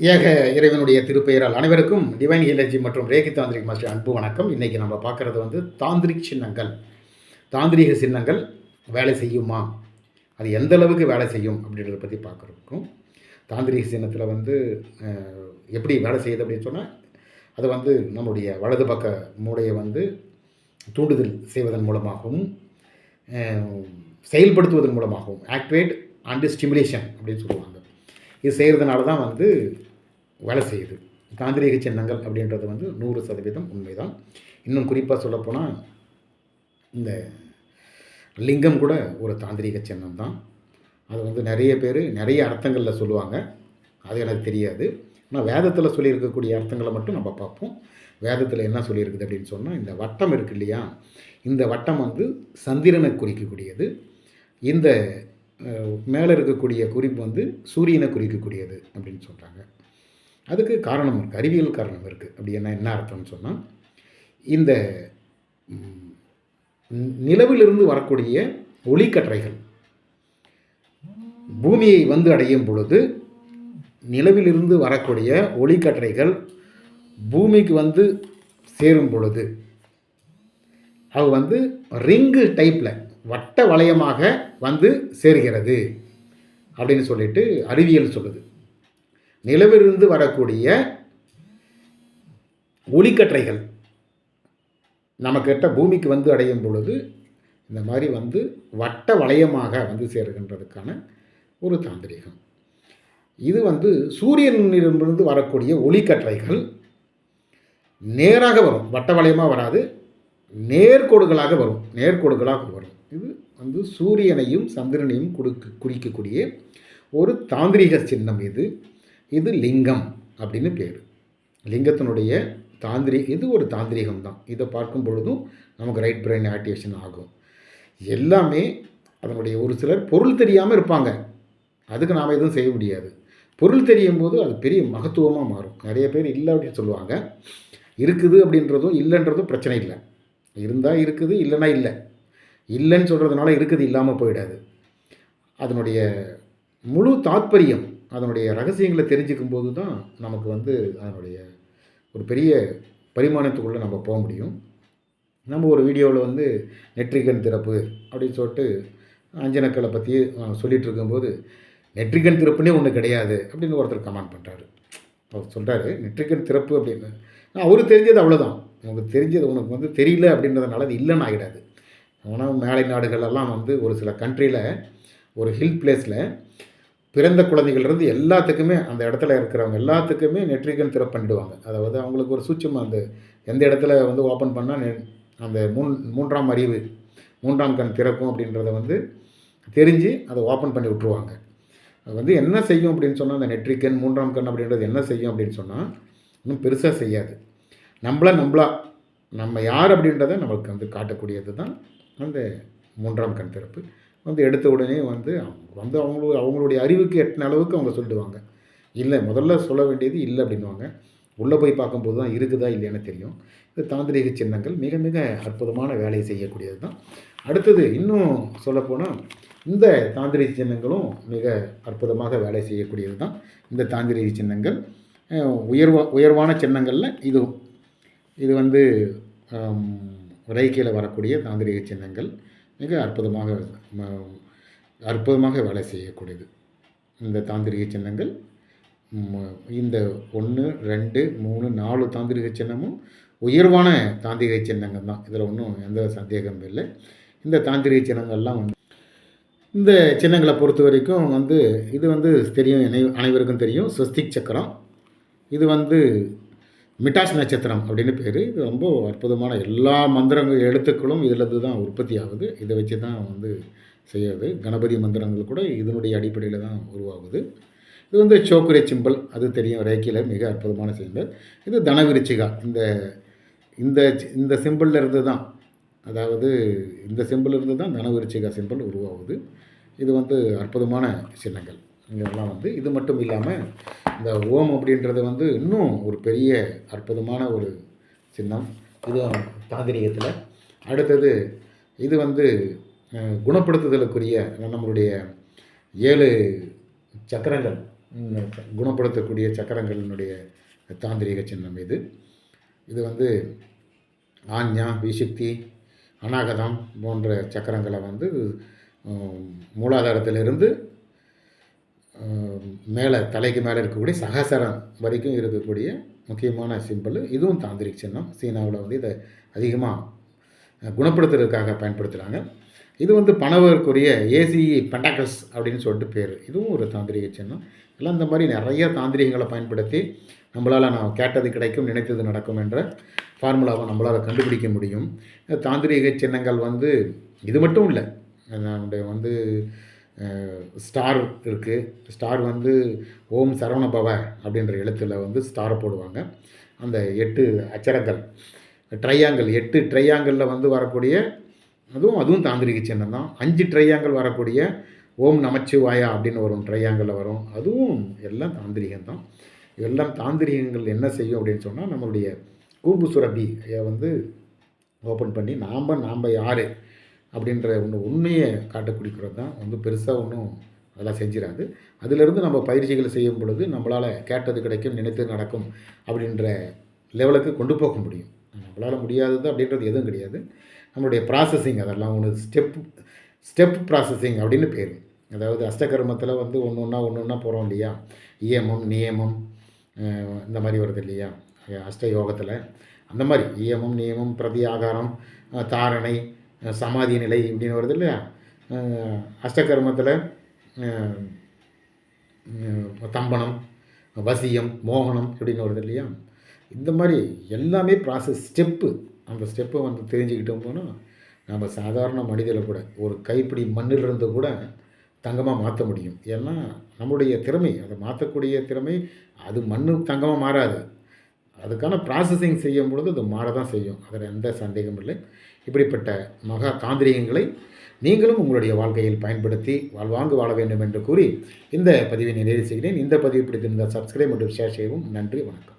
ஏக இறைவனுடைய திருப்பெயரால் அனைவருக்கும் டிவைன் ஹீலர்ஜி மற்றும் ரேகி தாந்திரிக் மாஸ்டர் அன்பு வணக்கம். இன்றைக்கி நம்ம பார்க்குறது வந்து தாந்திரிக் சின்னங்கள். தாந்திரிக சின்னங்கள் வேலை செய்யுமா? அது எந்த அளவுக்கு வேலை செய்யும் அப்படின்றத பற்றி பார்க்குறதுக்கும். தாந்திரிக சின்னத்தில் வந்து எப்படி வேலை செய்யுது அப்படின்னு சொன்னால் அது வந்து நம்முடைய வலது பக்க மூளையை வந்து தூண்டுதல் செய்வதன் மூலமாகவும் செயல்படுத்துவதன் மூலமாகவும் ஆக்டிவேட் அண்டு ஸ்டிமுலேஷன் அப்படின்னு சொல்லுவாங்க. இது செய்கிறதுனால தான் வந்து வேலை செய்யுது. தாந்திரீக சின்னங்கள் அப்படின்றது வந்து நூறு சதவீதம் உண்மைதான். இன்னும் குறிப்பாக சொல்லப்போனால் இந்த லிங்கம் கூட ஒரு தாந்திரீக சின்னம் தான் அது வந்து நிறைய பேர் நிறைய அர்த்தங்களில் சொல்லுவாங்க. அது எனக்கு தெரியாது. ஆனால் வேதத்தில் சொல்லியிருக்கக்கூடிய அர்த்தங்களை மட்டும் நம்ம பார்ப்போம். வேதத்தில் என்ன சொல்லியிருக்குது அப்படின்னு சொன்னால் இந்த வட்டம் இருக்கு இல்லையா? இந்த வட்டம் வந்து சந்திரனை குறிக்கக்கூடியது. இந்த மேலே இருக்கக்கூடிய குறிப்பு வந்து சூரியனை குறிக்கக்கூடியது அப்படின்னு சொல்கிறாங்க அதுக்கு காரணம் இருக்குது அறிவியல் காரணம் இருக்குது அப்படி என்ன என்ன அர்த்தம்னு சொன்னால் இந்த நிலவிலிருந்து வரக்கூடிய ஒளிக்கற்றைகள் பூமியை வந்து அடையும் பொழுது நிலவிலிருந்து வரக்கூடிய ஒளிக்கற்றைகள் பூமிக்கு வந்து சேரும் பொழுது அது வந்து ரிங்கு டைப்பில் வட்ட வளையமாக வந்து சேர்கிறது அப்படின்னு சொல்லிட்டு அறிவியல் சொல்லுது. நிலவிலிருந்து வரக்கூடிய ஒளிக்கற்றைகள் நமக்கிட்ட பூமிக்கு வந்து அடையும் பொழுது இந்த மாதிரி வந்து வட்ட வளையமாக வந்து சேருகின்றதுக்கான ஒரு தாந்திரிகம். இது வந்து சூரியனிலிருந்து வரக்கூடிய ஒளிக்கற்றைகள் நேராக வரும். வட்ட வளையமாக வராது நேர்கோடுகளாக வரும். நேர்கோடுகளாக வரும். இது வந்து சூரியனையும் சந்திரனையும் கொடுக்க குறிக்கக்கூடிய ஒரு தாந்திரிக சின்னம் இது. இது லிங்கம் அப்படின்னு பேர். லிங்கத்தினுடைய தாந்திரி இது ஒரு தாந்திரிகம் தான். இதை பார்க்கும் பொழுதும் நமக்கு ரைட் பிரெயின் ஆக்டிவேஷன் ஆகும். எல்லாமே அதனுடைய ஒரு சிலர் பொருள் தெரியாமல் இருப்பாங்க. அதுக்கு நாம் எதுவும் செய்ய முடியாது. பொருள் தெரியும் போது அது பெரிய மகத்துவமாக மாறும். நிறைய பேர் இல்லை அப்படின்னு சொல்லுவாங்க. இருக்குது அப்படின்றதும் இல்லைன்றதும் பிரச்சனை இல்லை. இருந்தால் இருக்குது இல்லைன்னா இல்லை. இல்லைன்னு சொல்கிறதுனால இருக்குது இல்லாமல் போயிடாது. அதனுடைய முழு தாத்பரியம் அதனுடைய ரகசியங்களை தெரிஞ்சுக்கும் போது தான் நமக்கு வந்து அதனுடைய ஒரு பெரிய பரிமாணத்துக்குள்ளே நம்ம போக முடியும். நம்ம ஒரு வீடியோவில் வந்து நெட்ரிகன் திறப்பு அப்படின்னு சொல்லிட்டு அஞ்சனக்களை பற்றி சொல்லிகிட்டு இருக்கும்போது நெட்ரிகன் திறப்புனே ஒன்று கிடையாது அப்படின்னு ஒருத்தர் கமெண்ட் பண்ணுறாரு அவர் சொல்கிறாரு நெட்ரிகன் திறப்பு அப்படின்னு அவருக்கு தெரிஞ்சது அவ்வளோதான் உனக்கு தெரிஞ்சது உனக்கு வந்து தெரியல அப்படின்றதுனால அது இல்லைன்னு ஆகிடாது. ஆனால் மேலை நாடுகளெல்லாம் வந்து ஒரு சில கண்ட்ரியில் ஒரு ஹில் பிளேஸில் பிறந்த குழந்தைகள்லேருந்து எல்லாத்துக்குமே அந்த இடத்துல இருக்கிறவங்க எல்லாத்துக்குமே நெட்ரிகன் திறப்பு பண்ணிடுவாங்க அதாவது அவங்களுக்கு ஒரு சூட்சம் அந்த எந்த இடத்துல வந்து ஓப்பன் பண்ணால் அந்த மூன் மூன்றாம் அறிவு மூன்றாம் கண் திறக்கும் அப்படின்றத வந்து தெரிஞ்சு அதை ஓப்பன் பண்ணி விட்ருவாங்க அது வந்து என்ன செய்யும் அப்படின்னு சொன்னால் அந்த நெட்ரிக்கன் மூன்றாம் கண் அப்படின்றது என்ன செய்யும் அப்படின்னு சொன்னால் இன்னும் பெருசாக செய்யாது. நம்மளா நம்மளா. நம்ம யார் அப்படின்றத நம்மளுக்கு வந்து காட்டக்கூடியது தான் அந்த மூன்றாம் கண் திறப்பு. வந்து எடுத்த உடனே வந்து வந்து அவங்களு அவங்களுடைய அறிவுக்கு எட்டின அளவுக்கு அவங்க சொல்லிடுவாங்க இல்லை முதல்ல சொல்ல வேண்டியது இல்லை அப்படின்வாங்க உள்ளே போய் பார்க்கும்போது தான் இருக்குதா இல்லையான்னு தெரியும். இது தாந்திரிக சின்னங்கள். மிக மிக அற்புதமான வேலையை செய்யக்கூடியது தான். அடுத்தது இன்னும் சொல்லப்போனால் இந்த தாந்திரிக சின்னங்களும் மிக அற்புதமாக வேலை செய்யக்கூடியது தான் இந்த தாந்திரிக சின்னங்கள். உயர்வா உயர்வான சின்னங்களில் இதுவும். இது வந்து ரைக்கியில் வரக்கூடிய தாந்திரிக சின்னங்கள். மிக அற்புதமாக ம- அற்புதமாக வேலை செய்யக்கூடியது. இந்த தாந்திரிக சின்னங்கள் இந்த ஒன்று ரெண்டு மூணு நாலு தாந்திரிக சின்னமும் உயர்வான தாந்திரிக சின்னங்கள் தான். இதில் ஒன்றும் எந்த சந்தேகமும் இல்லை. இந்த தாந்திரிக சின்னங்கள்லாம் வந்து இந்த சின்னங்களை பொறுத்த வரைக்கும் வந்து இது வந்து தெரியும் அனை- அனைவருக்கும் தெரியும். ஸ்வஸ்திக் சக்கரம் இது வந்து மிட்டாஸ் நட்சத்திரம் அப்படின்னு பேர். இது ரொம்ப அற்புதமான எல்லா மந்திரங்கள் எழுத்துக்களும் இதிலிருந்து தான் உற்பத்தி ஆகுது இதை வச்சு தான் வந்து செய்யாது. கணபதி மந்திரங்கள் கூட இதனுடைய அடிப்படையில் தான் உருவாகுது. இது வந்து சோக்குரை சிம்பல் அது தெரியும். ரேக்கியில் மிக அற்புதமான சிம்பல். இது தனவிருச்சிகா. இந்த இந்த இந்த சிம்பிளில் இருந்து தான் அதாவது இந்த சிம்பிள் இருந்து தான் தனவிருச்சிகா சிம்பிள் உருவாகுது. இது வந்து அற்புதமான சின்னங்கள். இதெல்லாம் வந்து இது மட்டும் இல்லாமல் இந்த ஓம் அப்படின்றது வந்து இன்னும் ஒரு பெரிய அற்புதமான ஒரு சின்னம். இது தாந்திரிகத்தில். அடுத்தது இது வந்து குணப்படுத்துதலுக்குரிய நம்மளுடைய ஏழு சக்கரங்கள் குணப்படுத்தக்கூடிய சக்கரங்களினுடைய தாந்திரிக சின்னம் இது. இது வந்து ஆஞ்ஞா விசுக்தி அநாகதம் போன்ற சக்கரங்களை வந்து மூலாதாரத்திலிருந்து மேலே தலைக்கு மேலே இருக்கக்கூடிய சகசரம் வரைக்கும் இருக்கக்கூடிய முக்கியமான சிம்பிள் இதுவும் தாந்திரிக் சின்னம். சீனாவில் வந்து இதை அதிகமாக குணப்படுத்துறதுக்காக பயன்படுத்துகிறாங்க இது வந்து பணவருக்குரிய ஏசிஇ பெண்டாகஸ் அப்படின்னு சொல்லிட்டு பேர். இதுவும் ஒரு தாந்திரிக சின்னம். எல்லாம் இந்த மாதிரி நிறைய தாந்திரிகங்களை பயன்படுத்தி நம்மளால் நான் கேட்டது கிடைக்கும் நினைத்தது நடக்கும் என்ற ஃபார்முலாவை நம்மளால் கண்டுபிடிக்க முடியும். இந்த சின்னங்கள் வந்து இது மட்டும் இல்லை நம்முடைய வந்து ஸ்டார் இருக்குது ஸ்டார் வந்து ஓம் சரவண பவ அப்படின்ற எழுத்தில் வந்து ஸ்டாரை போடுவாங்க. அந்த எட்டு அச்சரங்கள் ட்ரையாங்கிள் எட்டு ட்ரையாங்கிளில் வந்து வரக்கூடிய அதுவும் அதுவும் தாந்திரிக சின்னம் தான். அஞ்சு ட்ரையாங்கிள் வரக்கூடிய ஓம் நமச்சிவாயா அப்படின்னு வரும் ட்ரையாங்கிளில் வரும். அதுவும் எல்லாம் தாந்திரிகம் தான். எல்லாம் தாந்திரிகங்கள் என்ன செய்யும் அப்படின்னு சொன்னால் நம்மளுடைய கூம்பு சுரபி வந்து ஓப்பன் பண்ணி நாம் நாம் யார்? அப்படின்ற ஒன்று உண்மையை காட்டக்கூடிக்கிறது தான். வந்து பெருசாக ஒன்றும் அதெல்லாம் செஞ்சிடாது அதிலிருந்து நம்ம பயிற்சிகளை செய்யும் பொழுது நம்மளால் கேட்டது கிடைக்கும் நினைத்தது நடக்கும் அப்படின்ற லெவலுக்கு கொண்டு போக முடியும். நம்மளால் முடியாதது அப்படின்றது எதுவும் கிடையாது. நம்மளுடைய ப்ராசஸிங் அதெல்லாம் ஒன்று ஸ்டெப் ஸ்டெப் ப்ராசஸிங் அப்படின்னு பேர். அதாவது அஷ்டகர்மத்தில் வந்து ஒன்று ஒன்றா ஒன்று ஒன்றா போகிறோம் இல்லையா? இயமம் நியமம் இந்த மாதிரி வருது இல்லையா? அஷ்ட யோகத்தில் அந்த மாதிரி இயமம் நியமம் பிரதி ஆகாரம் தாரணை சமாதி நிலை இப்படின்னு வருது இல்லையா? அஷ்டகர்மத்தில் தம்பனம் வசியம் மோகனம் இப்படின்னு வருது இல்லையா? இந்த மாதிரி எல்லாமே ப்ராசஸ் ஸ்டெப்பு அந்த ஸ்டெப்பை வந்து தெரிஞ்சுக்கிட்டோம் போனால் நம்ம சாதாரண மனிதரை கூட ஒரு கைப்பிடி மண்ணில் இருந்து கூட தங்கமாக மாற்ற முடியும். ஏன்னா நம்முடைய திறமை அதை மாற்றக்கூடிய திறமை அது மண்ணு தங்கமாக மாறாது. அதுக்கான ப்ராசஸிங் செய்யும் பொழுது அது மாற தான் செய்யும். அதில் எந்த சந்தேகமும் இல்லை. இப்படிப்பட்ட மகா தாந்திரிகங்களை நீங்களும் உங்களுடைய வாழ்க்கையில் பயன்படுத்தி வாழ்வாங்கு வாழ வேண்டும் என்று கூறி இந்த பதிவை நிறைவு செய்கிறேன். இந்த பதிவு பிடித்திருந்தால் சப்ஸ்கிரைப் மற்றும் ஷேர் செய்யவும் நன்றி வணக்கம்.